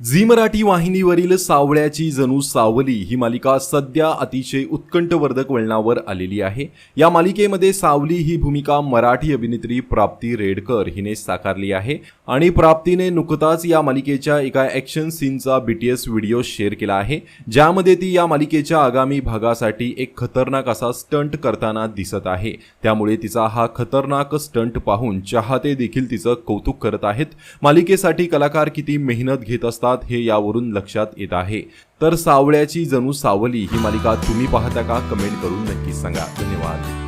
Zee Marathi वाहिनीवरील सावळ्याची जणू सावली ही मालिका सध्या अतिशय उत्कंठवर्धक वळणावर आलेली आहे. या मालिकेमध्ये सावली ही भूमिका मराठी अभिनेत्री प्राप्ती रेडकर हिने साकारली आहे आणि प्राप्तीने नुकताच या मालिकेच्या एका ॲक्शन सीनचा बीटीएस व्हिडिओ शेअर केला आहे ज्यामध्ये ती या मालिकेच्या आगामी भागासाठी एक खतरनाक असा स्टंट करताना दिसत आहे. त्यामुळे तिचा हा खतरनाक स्टंट पाहून चाहते देखील तिचं कौतुक करत आहेत. मालिकेसाठी कलाकार किती मेहनत घेत असतात हे यावरून लक्षात येत आहे. तर सावळ्याची जणू सावली ही मालिका तुम्ही पाहता का? कमेंट करून नक्कीच सांगा. धन्यवाद.